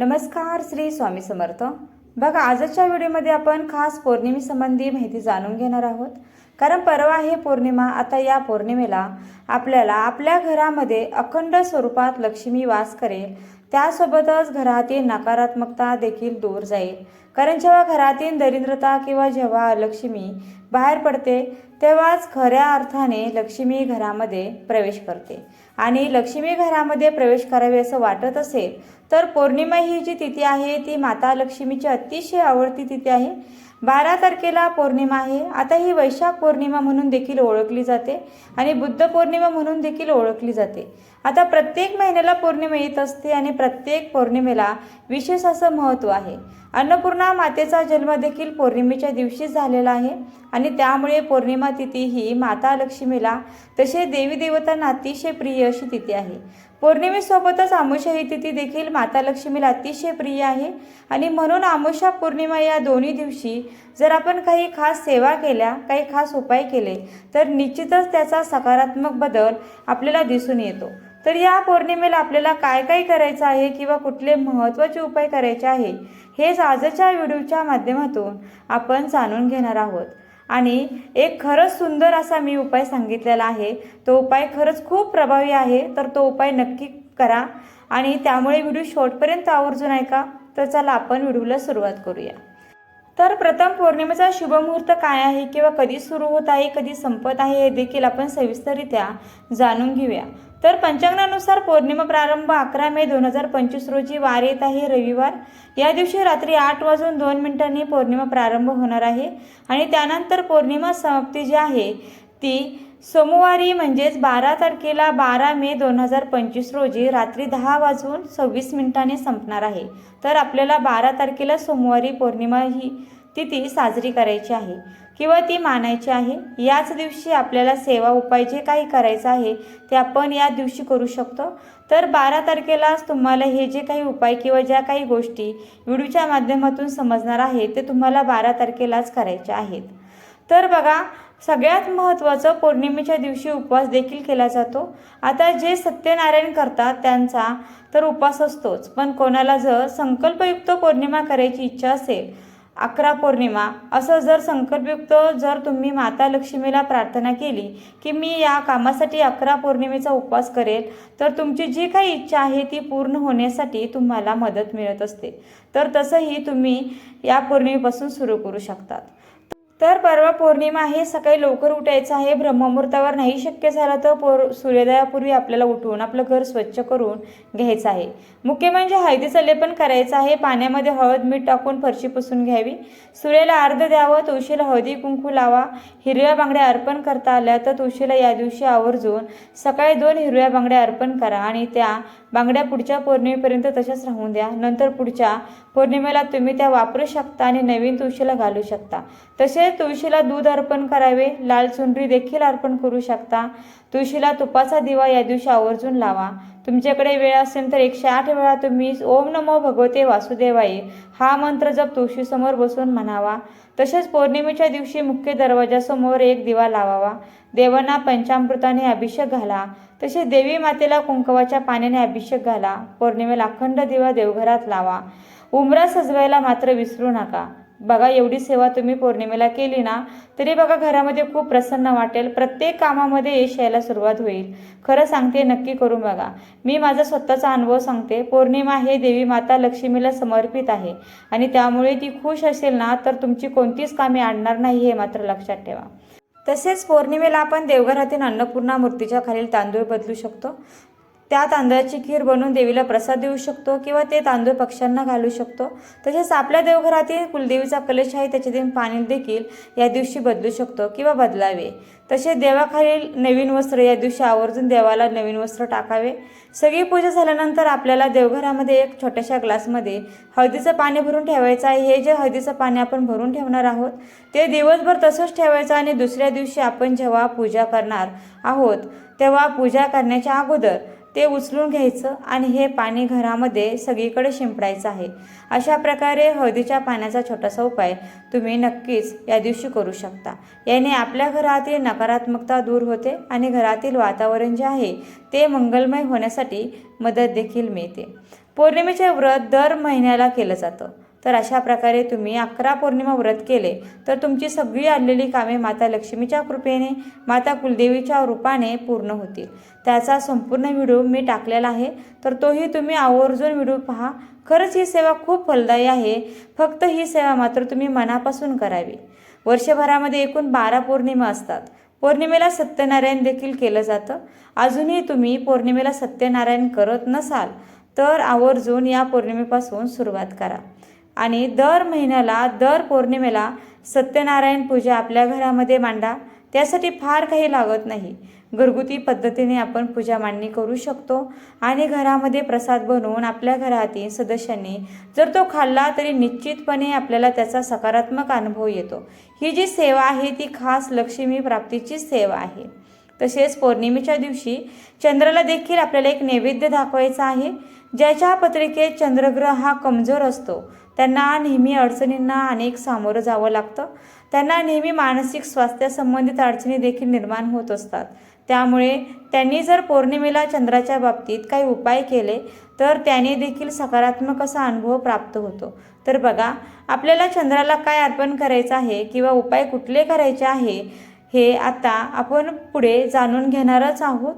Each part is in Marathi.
नमस्कार श्री स्वामी समर्थ. बघा आजच्या व्हिडिओमध्ये आपण खास पौर्णिमेसंबंधी माहिती जाणून घेणार आहोत. कारण परवा आहे पौर्णिमा आता या पौर्णिमेला आपल्याला आपल्या घरामध्ये अखंड स्वरूपात लक्ष्मी वास करेल. त्यासोबतच घरातील नकारात्मकता देखील दूर जाईल. कारण जेव्हा घरातील दरिद्रता किंवा जेव्हा लक्ष्मी बाहेर पडते तेव्हाच खऱ्या अर्थाने लक्ष्मी घरामध्ये प्रवेश करते. आणि लक्ष्मी घरामध्ये प्रवेश करावे असं वाटत असेल तर पौर्णिमा ही जी तिथी आहे ती माता लक्ष्मीची अतिशय आवडती तिथी आहे. बारा तारखेला पौर्णिमा आहे. आता ही वैशाख पौर्णिमा म्हणून देखील ओळखली जाते आणि बुद्ध पौर्णिमा म्हणून देखील ओळखली जाते. आता प्रत्येक महिन्याला पौर्णिमा येत असते आणि प्रत्येक पौर्णिमेला विशेष असं महत्त्व आहे. अन्नपूर्णा मातेचा जन्म देखील पौर्णिमेच्या दिवशी झालेला आहे आणि त्यामुळे पौर्णिमा तिथी ही माता लक्ष्मीला तसे देवी देवतांना अतिशय प्रिय अशी तिथी आहे. पौर्णिमेसोबतच आमुषा ही तिथी देखील माता लक्ष्मीला अतिशय प्रिय आहे आणि म्हणून आमुषा पौर्णिमा या दोन्ही दिवशी जर आपण काही खास सेवा केल्या काही खास उपाय केले तर निश्चितच त्याचा सकारात्मक बदल आपल्याला दिसून येतो. तर या पौर्णिमेला आपल्याला काय काय करायचं आहे किंवा कुठले महत्त्वाचे उपाय करायचे आहे हेच आजच्या व्हिडिओच्या माध्यमातून आपण जाणून घेणार आहोत. आणि एक खरंच सुंदर असा मी उपाय सांगितलेला आहे. तो उपाय खरंच खूप प्रभावी आहे तर तो उपाय नक्की करा. आणि त्यामुळे व्हिडिओ शेवटपर्यंत आवर्जून ऐका. तर चला आपण व्हिडिओला सुरुवात करूया. तर प्रथम पौर्णिमेचा शुभमुहूर्त काय आहे किंवा कधी सुरू होत आहे कधी संपत आहे हे देखील आपण सविस्तररित्या जाणून घेऊया. तर पंचांगानुसार पौर्णिमा प्रारंभ अकरा मे दोन हजार पंचवीस रोजी वार येत आहे रविवार. या दिवशी रात्री आठ वाजून दोन मिनिटांनी पौर्णिमा प्रारंभ होणार आहे आणि त्यानंतर पौर्णिमा समाप्ती जी आहे ती सोमवारी म्हणजेच बारा तारखेला बारा मे दोन हजार पंचवीस रोजी रात्री दहा वाजून सव्वीस मिनिटाने संपणार आहे. तर आपल्याला बारा तारखेला सोमवारी पौर्णिमा ही तिथी साजरी करायची आहे किंवा ती मानायची आहे. याच दिवशी आपल्याला सेवा उपाय जे काही करायचं आहे ते आपण या दिवशी करू शकतो. तर बारा तारखेलाच तुम्हाला हे जे काही उपाय किंवा ज्या काही गोष्टी व्हिडिओच्या माध्यमातून समजणार आहे ते तुम्हाला बारा तारखेलाच करायच्या आहेत. तर बघा सगळ्यात महत्त्वाचं पौर्णिमेच्या दिवशी उपवास देखील केला जातो. आता जे सत्यनारायण करतात त्यांचा तर उपवास असतोच. पण कोणाला जर संकल्पयुक्त पौर्णिमा करायची इच्छा असेल अकरा पौर्णिमा असं जर संकल्पयुक्त जर तुम्ही माता लक्ष्मीला प्रार्थना केली की मी या कामासाठी अकरा पौर्णिमेचा उपवास करेल तर तुमची जी काही इच्छा आहे ती पूर्ण होण्यासाठी तुम्हाला मदत मिळत असते. तर तसंही तुम्ही या पौर्णिमेपासून सुरू करू शकतात. तर परवा पौर्णिमा आहे सकाळी लवकर उठायचं आहे ब्रह्ममुहूर्तावर नाही शक्य झालं तर पौर सूर्योदयापूर्वी आपल्याला उठवून आपलं घर स्वच्छ करून घ्यायचं आहे. मुख्य म्हणजे हळदीचं लेपन करायचं आहे पाण्यामध्ये हळद मीठ टाकून फरशी पुसून घ्यावी. सूर्याला अर्ध द्यावं तुळशीला हळदी कुंकू लावा. हिरव्या बांगड्या अर्पण करता आल्या तर तुळशीला या दिवशी आवर्जून सकाळी दोन हिरव्या बांगड्या अर्पण करा आणि त्या बांगड्या पुढच्या पौर्णिमेपर्यंत तशाच राहून द्या. नंतर पुढच्या पौर्णिमेला तुम्ही त्या वापरू शकता आणि नवीन तुळशीला घालू शकता. तसेच तुळशीला दूध अर्पण करावे लाल चुनरी देखील अर्पण करू शकता. तुळशीला तुपाचा दिवा या दिवशी आवर्जून लावा. तुमच्याकडे वेळ असेल तर एकशे आठ वेळा तुम्ही ओम नमो भगवते वासुदेवाय. हा मंत्र जप तुळशीसमोर बसून म्हणावा. तसेच पौर्णिमेच्या दिवशी मुख्य दरवाजासमोर एक दिवा लावावा. देवांना पंचामृताने अभिषेक घाला. तसेच देवी मातेला कुंकवाच्या पाण्याने अभिषेक घाला. पौर्णिमेला अखंड दिवा देवघरात लावा. उमरा सजवायला मात्र विसरू नका. बघा एवढी सेवा तुम्ही पौर्णिमेला केली ना तरी बघा घरामध्ये खूप प्रसन्न वाटेल. प्रत्येक कामामध्ये यश यायला सुरुवात होईल. खरं सांगते नक्की करून बघा. मी माझा स्वतःचा अनुभव सांगते. पौर्णिमा हे देवी माता लक्ष्मीला समर्पित आहे. आणि त्यामुळे ती खुश असेल ना तर तुमची कोणतीच कामे आणणार नाही हे मात्र लक्षात ठेवा. तसेच पौर्णिमेला आपण देवघरातील अन्नपूर्णा मूर्तीच्या खालील तांदूळ बदलू शकतो. त्या तांदळाची खीर बनवून देवीला प्रसाद देऊ शकतो किंवा ते तांदूळ पक्ष्यांना घालू शकतो. तसेच आपल्या देवघरातील कुलदेवीचा कलश आहे त्याच्यातील पाणी देखील या दिवशी बदलू शकतो किंवा बदलावे. तसेच देवाखालील नवीन वस्त्र या दिवशी आवर्जून देवाला नवीन वस्त्र टाकावे. सगळी पूजा झाल्यानंतर आपल्याला देवघरामध्ये एक छोट्याशा ग्लासमध्ये हळदीचं पाणी भरून ठेवायचं आहे. हे जे हळदीचं पाणी आपण भरून ठेवणार आहोत ते दिवसभर तसंच ठेवायचं आणि दुसऱ्या दिवशी आपण जेव्हा पूजा करणार आहोत तेव्हा पूजा करण्याच्या अगोदर ते उचलून घ्यायचं आणि हे पाणी घरामध्ये सगळीकडे शिंपडायचं आहे. अशा प्रकारे हळदीच्या पाण्याचा छोटासा उपाय तुम्ही नक्कीच या दिवशी करू शकता. याने आपल्या घरातील नकारात्मकता दूर होते आणि घरातील वातावरण जे आहे ते मंगलमय होण्यासाठी मदत देखील मिळते. पौर्णिमेचे व्रत दर महिन्याला केलं जातं. तर अशा प्रकारे तुम्ही अकरा पौर्णिमा व्रत केले तर तुमची सगळी आणलेली कामे माता लक्ष्मीच्या कृपेने माता कुलदेवीच्या रूपाने पूर्ण होतील. त्याचा संपूर्ण व्हिडिओ मी टाकलेला आहे तर तोही तुम्ही आवर्जून व्हिडिओ पहा. खरंच ही सेवा खूप फलदायी आहे फक्त ही सेवा मात्र तुम्ही मनापासून करावी. वर्षभरामध्ये एकूण बारा पौर्णिमा असतात. पौर्णिमेला सत्यनारायण देखील केलं जातं. अजूनही तुम्ही पौर्णिमेला सत्यनारायण करत नसाल तर आवर्जून या पौर्णिमेपासून सुरुवात करा. आणि दर महिन्याला दर पौर्णिमेला सत्यनारायण पूजा आपल्या घरामध्ये मांडा. त्यासाठी फार काही लागत नाही. घरगुती पद्धतीने आपण पूजा मांडणी करू शकतो आणि घरामध्ये प्रसाद बनवून आपल्या घरातील सदस्यांनी जर तो खाल्ला तरी निश्चितपणे आपल्याला त्याचा सकारात्मक अनुभव येतो. ही जी सेवा आहे ती खास लक्ष्मी प्राप्तीची सेवा आहे. तसेच पौर्णिमेच्या दिवशी चंद्राला देखील आपल्याला एक नैवेद्य दाखवायचा आहे. ज्याच्या पत्रिकेत चंद्रग्रह हा कमजोर असतो. त्यांना नेहमी अडचणींना अनेक सामोरं जावं लागतं. त्यांना नेहमी मानसिक स्वास्थ्यासंबंधित अडचणी देखील निर्माण होत असतात. त्यामुळे त्यांनी जर पौर्णिमेला चंद्राच्या बाबतीत काही उपाय केले तर त्याने देखील सकारात्मक असा अनुभव प्राप्त होतो. तर बघा आपल्याला चंद्राला काय अर्पण करायचं आहे किंवा उपाय कुठले करायचे आहे हे आता आपण पुढे जाणून घेणारच आहोत.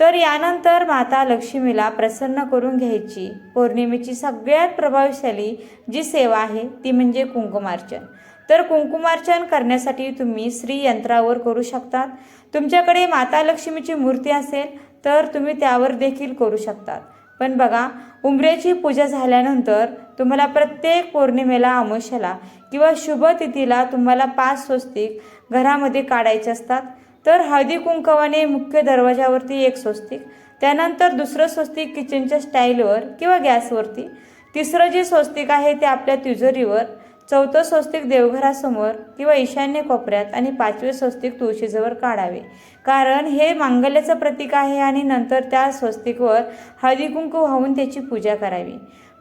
तर यानंतर माता लक्ष्मीला प्रसन्न करून घ्यायची. पौर्णिमेची सगळ्यात प्रभावशाली जी सेवा आहे ती म्हणजे कुंकुमार्चन. तर कुंकुमार्चन करण्यासाठी तुम्ही श्री यंत्रावर करू शकतात. तुमच्याकडे माता लक्ष्मीची मूर्ती असेल तर तुम्ही त्यावर देखील करू शकतात. पण बघा उंबऱ्याची पूजा झाल्यानंतर तुम्हाला प्रत्येक पौर्णिमेला अमावस्याला किंवा शुभ तिथीला तुम्हाला पाच स्वस्तिक घरामध्ये काढायचे असतात. तर हळदी कुंकवाने मुख्य दरवाजावरती एक स्वस्तिक त्यानंतर दुसरं स्वस्तिक किचनच्या स्टाईलवर किंवा गॅसवरती तिसरं जे स्वस्तिक आहे ते आपल्या तिजोरीवर चौथं स्वस्तिक देवघरासमोर किंवा ईशान्य कोपऱ्यात आणि पाचवे स्वस्तिक तुळशीजवळ काढावे. कारण हे मांगल्याचं प्रतीक आहे आणि नंतर त्या स्वस्तिकवर हळदी कुंकू वाहून त्याची पूजा करावी.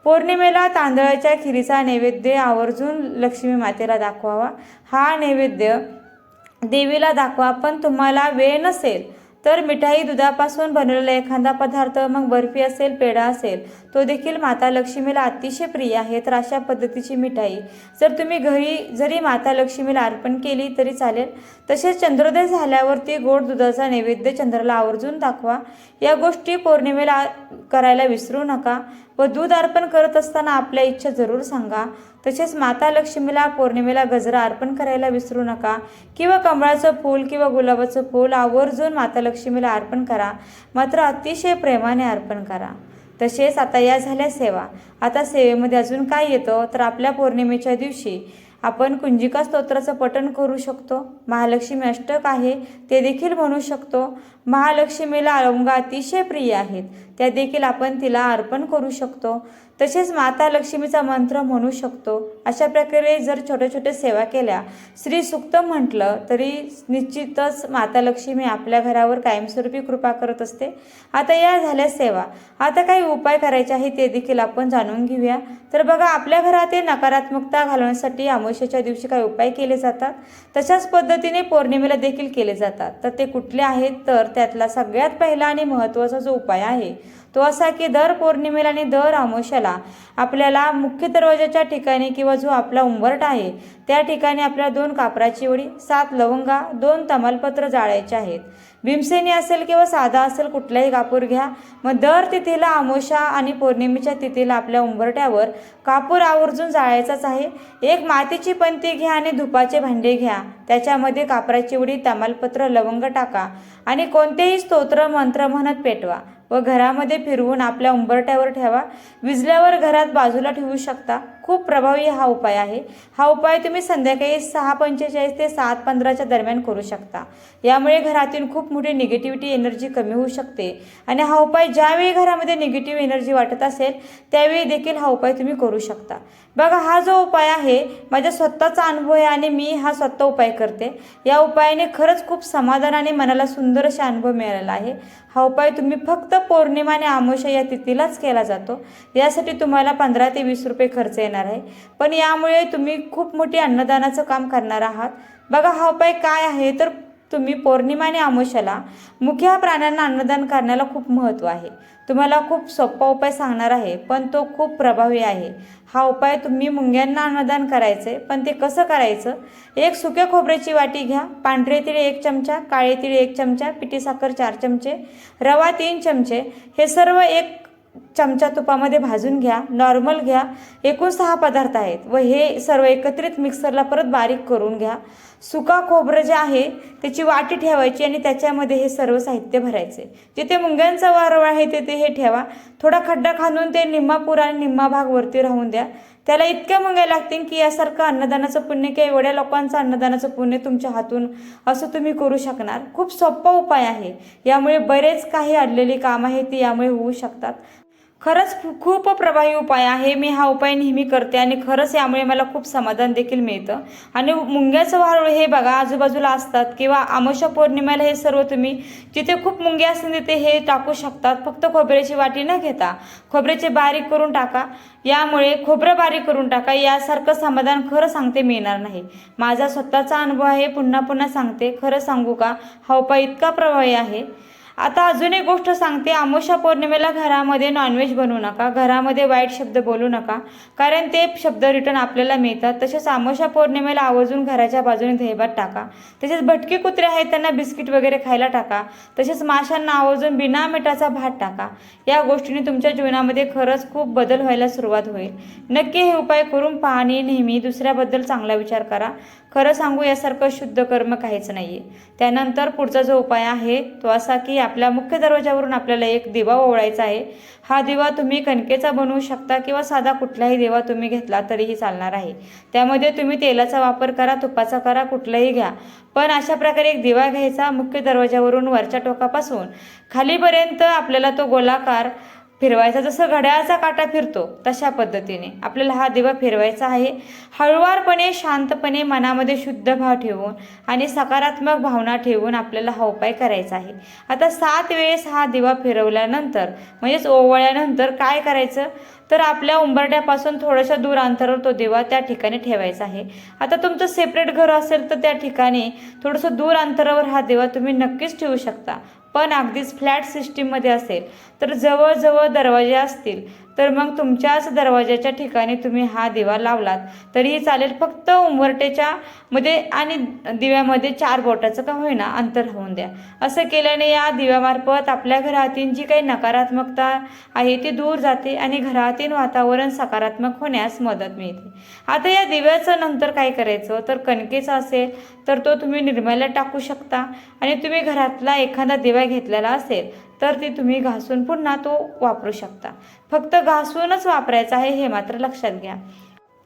पौर्णिमेला तांदळाच्या खिरीचा नैवेद्य आवर्जून लक्ष्मी मातेला दाखवावा. हा नैवेद्य देवीला दाखवा पण तुम्हाला वेळ नसेल. तर मिठाई दुधापासून बनवलेला एखादा पदार्थ मग बर्फी असेल पेढा असेल तो देखील माता लक्ष्मीला अतिशय प्रिय आहे. तर अशा पद्धतीची मिठाई. जर तुम्ही घरी जरी माता लक्ष्मीला अर्पण केली तरी चालेल. तसेच चंद्रोदय झाल्यावरती गोड दुधाचा नैवेद्य चंद्राला आवर्जून दाखवा. या गोष्टी पौर्णिमेला करायला विसरू नका. व दूध अर्पण करत असताना आपल्या इच्छा जरूर सांगा. तसेच माता लक्ष्मीला पौर्णिमेला गजरा अर्पण करायला विसरू नका. किंवा कमळाचं फूल किंवा गुलाबाचं फूल आवर्जून माता लक्ष्मीला अर्पण करा. मात्र अतिशय प्रेमाने अर्पण करा. तसेच आता या झाल्या सेवा. आता सेवेमध्ये अजून काय येतं? तर आपल्या पौर्णिमेच्या दिवशी आपण कुंजिका स्तोत्राचं पठण करू शकतो. महालक्ष्मी अष्टक आहे ते देखील म्हणू शकतो. महालक्ष्मीला अलंगा अतिशय प्रिय आहेत. त्या देखील आपण तिला अर्पण करू शकतो. तसेच माता लक्ष्मीचा मंत्र म्हणू शकतो. अशा प्रकारे जर छोट्या छोट्या सेवा केल्या श्री सुक्त म्हटलं तरी निश्चितच माता लक्ष्मी आपल्या घरावर कायमस्वरूपी कृपा करत असते. आता या झाल्या सेवा. आता काही उपाय करायचे आहे ते देखील आपण जाणून घेऊया. तर बघा आपल्या घरात नकारात्मकता घालवण्यासाठी अमावस्येच्या दिवशी काही उपाय केले जातात. तशाच पद्धतीने पौर्णिमेला देखील केले जातात. तर ते कुठले आहेत? तर त्यातला सगळ्यात पहिला आणि महत्त्वाचा जो उपाय आहे तो असा की दर पौर्णिमेला आणि दर अमावस्याला आपल्याला मुख्य दरवाजाच्या ठिकाणी किंवा जो आपला उंबरट आहे त्या ठिकाणी आपल्याला दोन कापराची वडी सात लवंगा दोन तमालपत्र जाळायचे आहेत. भीमसेनी असेल किंवा साधा असेल कुठलाही कापूर घ्या. मग दर तिथीला अमोशा आणि पौर्णिमेच्या तिथीला आपल्या उंबरट्यावर कापूर आवर्जून जाळायचाच आहे. एक मातीची पंती घ्या आणि धुपाचे भांडे घ्या. त्याच्यामध्ये कापराची उडी तमालपत्र लवंग टाका आणि कोणतेही स्तोत्र मंत्र म्हणत पेटवा. व घरामध्ये फिरवून आपल्या उंबरट्यावर ठेवा. विजल्यावर घरात बाजूला ठेवू शकता. खूप प्रभावी हा उपाय आहे. हा उपाय तुम्ही संध्याकाळी सहा पंचेचाळीस ते सात पंधराच्या दरम्यान करू शकता. यामुळे घरातून खूप मोठी निगेटिव्हिटी एनर्जी कमी होऊ शकते. आणि हा उपाय ज्यावेळी घरामध्ये निगेटिव्ह एनर्जी वाटत असेल त्यावेळी देखील हा उपाय तुम्ही करू शकता. बघा हा जो उपाय आहे माझ्या स्वतःचा अनुभव आहे आणि मी हा स्वतः उपाय करते. या उपायाने खरंच खूप समाधान आणि मनाला सुंदर असा अनुभव मिळालेला आहे. हा उपाय तुम्ही फक्त पौर्णिमा आणि आमोशा या तिथीलाच केला जातो. यासाठी तुम्हाला पंधरा ते वीस रुपये खर्च येणार आहे. पण यामुळे तुम्ही खूप मोठी अन्नदानाचं काम करणार आहात. बघा हा उपाय काय आहे? तर तुम्ही पौर्णिमा आणि आमुष्याला मुख्य प्राण्यांना अन्नदान करण्याला खूप महत्त्व आहे. तुम्हाला खूप सोपा उपाय सांगणार आहे पण तो खूप प्रभावी आहे. हा उपाय तुम्ही मुंग्यांना अन्नदान करायचे पण ते कसं करायचं? एक सुक्या खोबऱ्याची वाटी घ्या पांढरे तिळे एक चमचा काळे तिळ एक चमचा पिठी साखर चार चमचे रवा तीन चमचे हे सर्व एक चमचा तुपामध्ये भाजून घ्या नॉर्मल घ्या. एकूण सहा पदार्थ आहेत व हे सर्व एकत्रित मिक्सरला परत बारीक करून घ्या. सुका खोबरं जे आहे त्याची वाटी ठेवायची आणि त्याच्यामध्ये हे सर्व साहित्य भरायचे. जिथे मुंग्यांचा वारवा आहे तिथे हे ठेवा. थोडा खड्डा खांदून ते निम्मा पुरा आणि निम्मा भाग वरती राहून द्या. त्याला इतक्या मुंग्या लागतील की यासारखं अन्नदानाचं पुण्य किंवा एवढ्या लोकांचं अन्नदानाचं पुण्य तुमच्या हातून असं तुम्ही करू शकणार. खूप सोपा उपाय आहे. यामुळे बरेच काही अडलेली काम आहे ती यामुळे होऊ शकतात. खरंच खूप प्रभावी उपाय आहे. मी हा उपाय नेहमी करते आणि खरंच यामुळे मला खूप समाधान देखील मिळतं. आणि मुंग्याचं वारूळ हे बघा आजूबाजूला असतात किंवा आमोशा पौर्णिमेला हे सर्व तुम्ही जिथे खूप मुंगे असतील तिथे हे टाकू शकतात. फक्त खोबऱ्याची वाटी न घेता खोबऱ्याचे बारीक करून टाका. यामुळे खोबरं बारीक करून टाका. यासारखं समाधान खरं सांगते मिळणार नाही. माझा स्वतःचा अनुभव आहे. पुन्हा पुन्हा सांगते. खरं सांगू का? हा उपाय इतका प्रभावी आहे. आता अजून एक गोष्ट सांगते. आमोशा पौर्णिमेला घरामध्ये नॉनव्हेज बनवू नका. घरामध्ये वाईट शब्द बोलू नका. कारण ते शब्द रिटर्न आपल्याला मिळतात. तसेच आमोशा पौर्णिमेला आवर्जून घराच्या बाजूने दहीभात टाका. तसेच भटके कुत्रे आहेत त्यांना बिस्किट वगैरे खायला टाका. तसेच माशांना आवर्जून बिना मिठाचा भात टाका. या गोष्टीने तुमच्या जीवनामध्ये खरंच खूप बदल व्हायला सुरुवात होईल. नक्की हे उपाय करून पाहणे नेहमी. दुसऱ्याबद्दल चांगला विचार करा. खरं सांगू यासारखं शुद्ध कर्म काहीच नाही आहे त्यानंतर पुढचा जो उपाय आहे तो असा की आपल्या मुख्य दरवाजावरून आपल्याला एक दिवा ओवळायचा आहे. हा दिवा तुम्ही कणकेचा बनवू शकता किंवा साधा कुठलाही दिवा तुम्ही घेतला तरीही चालणार आहे. त्यामध्ये तुम्ही तेलाचा वापर करा तुपाचा करा कुठलाही घ्या. पण अशा प्रकारे एक दिवा घ्यायचा मुख्य दरवाजावरून वरच्या टोकापासून. खालीपर्यंत आपल्याला तो गोलाकार फिरवायचा जसं घड्याळाचा काटा फिरतो तशा पद्धतीने. आपल्याला हा दिवा फिरवायचा आहे. हळुवारपणे शांतपणे मनामध्ये शुद्ध भाव ठेवून आणि सकारात्मक भावना ठेवून आपल्याला हा उपाय करायचा आहे. आता सात वेळेस हा दिवा फिरवल्यानंतर म्हणजेच ओवळल्यानंतर काय करायचं? तर आपल्या उंबरट्यापासून थोड्याशा दूर अंतरावर तो दिवा त्या ठिकाणी ठेवायचा आहे. आता तुमचं सेपरेट घर असेल तर त्या ठिकाणी थोडंसं दूर अंतरावर हा दिवा तुम्ही नक्कीच ठेवू शकता. पण अगदीच फ्लॅट सिस्टीममध्ये असेल. तर जवळजवळ दरवाजे असतील. तर मग तुमच्याच दरवाजाच्या ठिकाणी तुम्ही हा दिवा लावलात. तरीही चालेल फक्त उंबरटेच्या मध्ये आणि दिव्यामध्ये चार बोटाचं का होईना अंतर होऊन द्या. असं केल्याने या दिव्यामार्फत आपल्या घरातील जी काही नकारात्मकता आहे ती दूर जाते आणि घरातील वातावरण सकारात्मक होण्यास मदत मिळते. आता या दिव्याचं नंतर काय करायचं? तर कणकेचा असेल तर तो तुम्ही निर्मल्यात टाकू शकता. आणि तुम्ही घरातला एखादा दिवा घेतलेला असेल तर ती तुम्ही घासून पुन्हा तो वापरू शकता. फक्त घासूनच वापरायचा आहे हे मात्र लक्षात घ्या.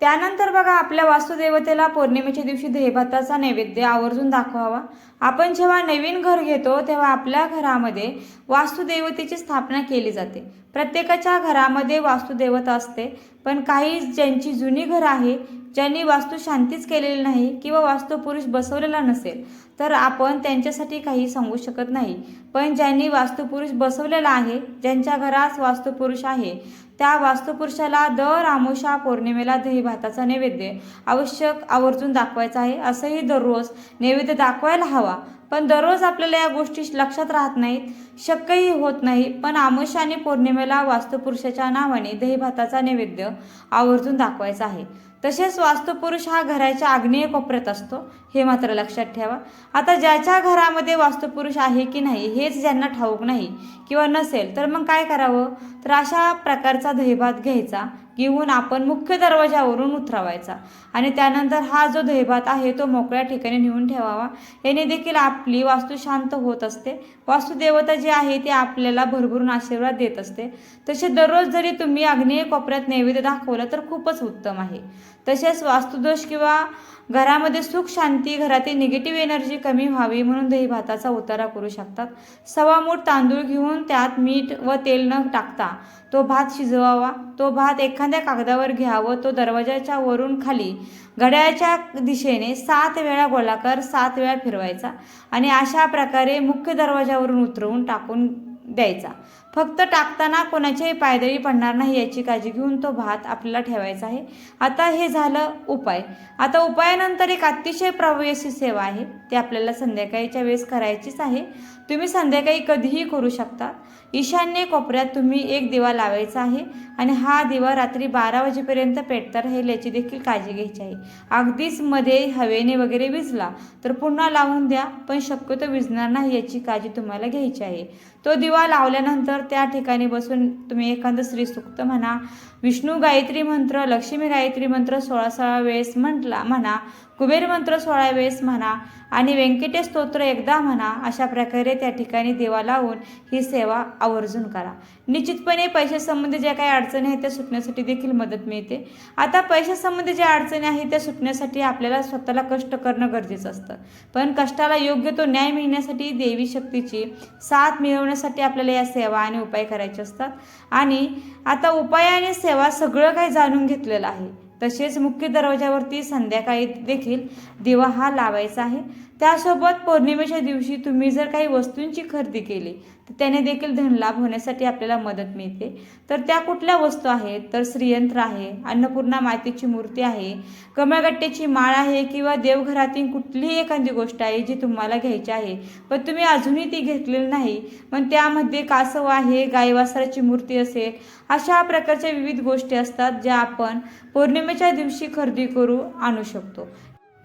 त्यानंतर बघा आपल्या वास्तुदेवतेला पौर्णिमेच्या दिवशी देहभाताचा नैवेद्य आवर्जून दाखवावा. आपण जेव्हा नवीन घर घेतो तेव्हा आपल्या घरामध्ये वास्तुदेवतेची स्थापना केली जाते. प्रत्येकाच्या घरामध्ये वास्तुदेवता असते. पण काही ज्यांची जुनी घरं आहे ज्यांनी वास्तू शांतीच केलेली नाही किंवा वास्तुपुरुष बसवलेला नसेल तर आपण त्यांच्यासाठी काही सांगू शकत नाही. पण ज्यांनी वास्तुपुरुष बसवलेला आहे ज्यांच्या घरात वास्तुपुरुष आहे त्या वास्तुपुरुषाला दर आमोशा पौर्णिमेला दही भाताचा नैवेद्य आवश्यक आवर्जून दाखवायचा आहे असंही दररोज नैवेद्य दाखवायला हवा. पण दररोज आपल्याला या गोष्टी लक्षात राहत नाहीत शक्यही होत नाही. पण आमश आणि पौर्णिमेला वास्तुपुरुषाच्या नावाने दही भाताचा नैवेद्य आवर्जून दाखवायचा आहे. तसेच वास्तुपुरुष हा घराच्या आग्नेय कोपऱ्यात असतो हे मात्र लक्षात ठेवा. आता ज्याच्या घरामध्ये वास्तुपुरुष आहे की नाही हेच ज्यांना ठाऊक नाही किंवा नसेल तर मग काय करावं? तर अशा प्रकारचा दहीभात घ्यायचा घेऊन आपण मुख्य दरवाजावरून उतरवायचा. आणि त्यानंतर हा जो दहीभात आहे तो मोकळ्या ठिकाणी नेऊन ठेवावा. याने देखील आपली वास्तू शांत होत असते. वास्तुदेवता जी आहे ती आपल्याला भरभरून आशीर्वाद देत असते. तसे दररोज जरी तुम्ही आग्नेय कोपऱ्यात नैवेद्य दाखवलं तर खूपच उत्तम आहे. तसेच वास्तुदोष किंवा घरामध्ये सुख शांती घरातील निगेटिव्ह एनर्जी कमी व्हावी म्हणून दही भाताचा उतारा करू शकतात. सवा मूठ तांदूळ घेऊन त्यात मीठ व तेल न टाकता तो भात शिजवावा. तो भात एखाद्या कागदावर घ्यावं. तो दरवाजाच्या वरून खाली घड्याळाच्या दिशेने सात वेळा गोलाकार सात वेळा फिरवायचा आणि अशा प्रकारे मुख्य दरवाजावरून उतरवून टाकून द्यायचा. फक्त टाकताना कोणाच्याही पायदळी पडणार नाही याची काळजी घेऊन तो भात आपल्याला ठेवायचा आहे. आता हे झालं उपाय. आता उपायानंतर एक अतिशय प्रभावी सेवा आहे. ती आपल्याला संध्याकाळीच्या वेळेस करायचीच आहे. तुम्ही संध्याकाळी कधीही करू शकता. ईशान्य कोपऱ्यात तुम्ही एक दिवा लावायचा आहे आणि हा दिवा रात्री बारा वाजेपर्यंत पेटता राहील याची देखील काळजी घ्यायची आहे. अगदीच मध्ये हवेने वगैरे विजला तर पुन्हा लावून द्या पण शक्यतो विजणार नाही याची काळजी तुम्हाला घ्यायची आहे. तो दिवा लावल्यानंतर त्या ठिकाणी बसून तुम्ही एखादं श्रीसुक्त म्हणा विष्णू गायत्री मंत्र लक्ष्मी गायत्री मंत्र सोळा सोळा वेळेस म्हटला म्हणा कुबेर मंत्र सोळा वेळेस म्हणा आणि व्यंकटेश स्तोत्र एकदा म्हणा अशा प्रकारे त्या ठिकाणी देवा लावून ही सेवा आवर्जून करा. निश्चितपणे पैशासंबंधी ज्या काही अडचणी आहेत त्या सुटण्यासाठी देखील मदत मिळते. आता पैशासंबंधी ज्या अडचणी आहेत त्या सुटण्यासाठी आपल्याला स्वतःला कष्ट करणं गरजेचं असतं. पण कष्टाला योग्य तो न्याय मिळण्यासाठी देवी शक्तीची साथ मिळवण्यासाठी आपल्याला या सेवा आणि उपाय करायचे असतात. आणि आता उपाय आणि सेवा सगळं काही जाणून घेतलेलं आहे. तसेच मुख्य दरवाजावरती संध्याकाळी देखील दिवा हा लावायचा आहे. त्यासोबत पौर्णिमेच्या दिवशी तुम्ही जर काही वस्तूंची खरेदी केली तर त्याने देखील धनलाभ होण्यासाठी आपल्याला मदत मिळते. तर त्या कुठल्या वस्तू आहेत? तर श्रीयंत्र आहे अन्नपूर्णा मातेची मूर्ती आहे कमळगट्ट्याची माळ आहे किंवा देवघरातील कुठलीही एखादी गोष्ट आहे जी तुम्हाला घ्यायची आहे पण तुम्ही अजूनही ती घेतलेली नाही पण त्यामध्ये कासव आहे गायवासराची मूर्ती असेल अशा प्रकारच्या विविध गोष्टी असतात ज्या आपण पौर्णिमेच्या दिवशी खरेदी करू आणू शकतो.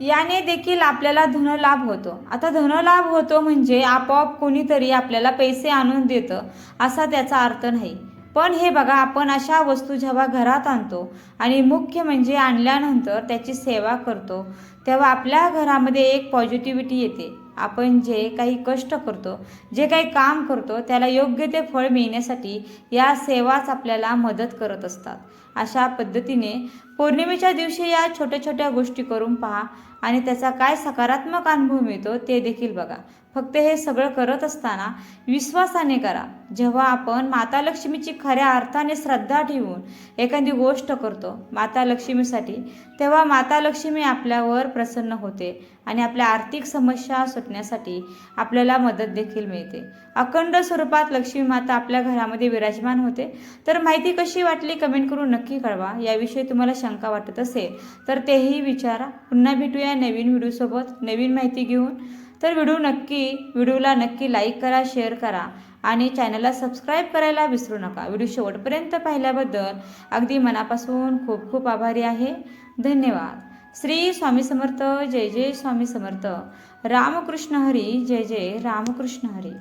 याने देखील आपल्याला धनलाभ होतो. आता धनलाभ होतो म्हणजे आपोआप कोणीतरी आपल्याला पैसे आणून देतं असा त्याचा अर्थ नाही. पण हे बघा आपण अशा वस्तू जेव्हा घरात आणतो आणि मुख्य म्हणजे आणल्यानंतर त्याची सेवा करतो तेव्हा आपल्या घरामध्ये एक पॉझिटिव्हिटी येते. आपण जे काही कष्ट करतो जे काही काम करतो त्याला योग्य ते फळ मिळण्यासाठी या सेवाच आपल्याला मदत करत असतात. अशा पद्धतीने पौर्णिमेच्या दिवशी या छोट्या छोट्या गोष्टी करून पहा. आणि त्याचा काय सकारात्मक अनुभव मिळतो ते देखील बघा. फक्त हे सगळं करत असताना विश्वासाने करा. जेव्हा आपण माता लक्ष्मीची खऱ्या अर्थाने श्रद्धा ठेवून एखादी गोष्ट करतो माता लक्ष्मीसाठी तेव्हा माता लक्ष्मी आपल्यावर प्रसन्न होते. आणि आपल्या आर्थिक समस्या सुटण्यासाठी आपल्याला मदत देखील मिळते. अखंड स्वरूपात लक्ष्मी माता आपल्या घरामध्ये विराजमान होते. तर माहिती कशी वाटली कमेंट करून नक्की कळवा. याविषयी तुम्हाला शंका वाटत असेल तर तेही विचारा. पुन्हा भेटूया नवीन व्हिडिओसोबत नवीन माहिती घेऊन. तर व्हिडिओ नक्की व्हिडिओला नक्की लाईक करा शेअर करा आणि चॅनलला सबस्क्राईब करायला विसरू नका. व्हिडिओ शेवटपर्यंत पाहिल्याबद्दल अगदी मनापासून खूप खूप आभारी आहे. धन्यवाद. श्री स्वामी समर्थ जय जय स्वामी समर्थ. रामकृष्ण हरी जय जय रामकृष्ण हरी.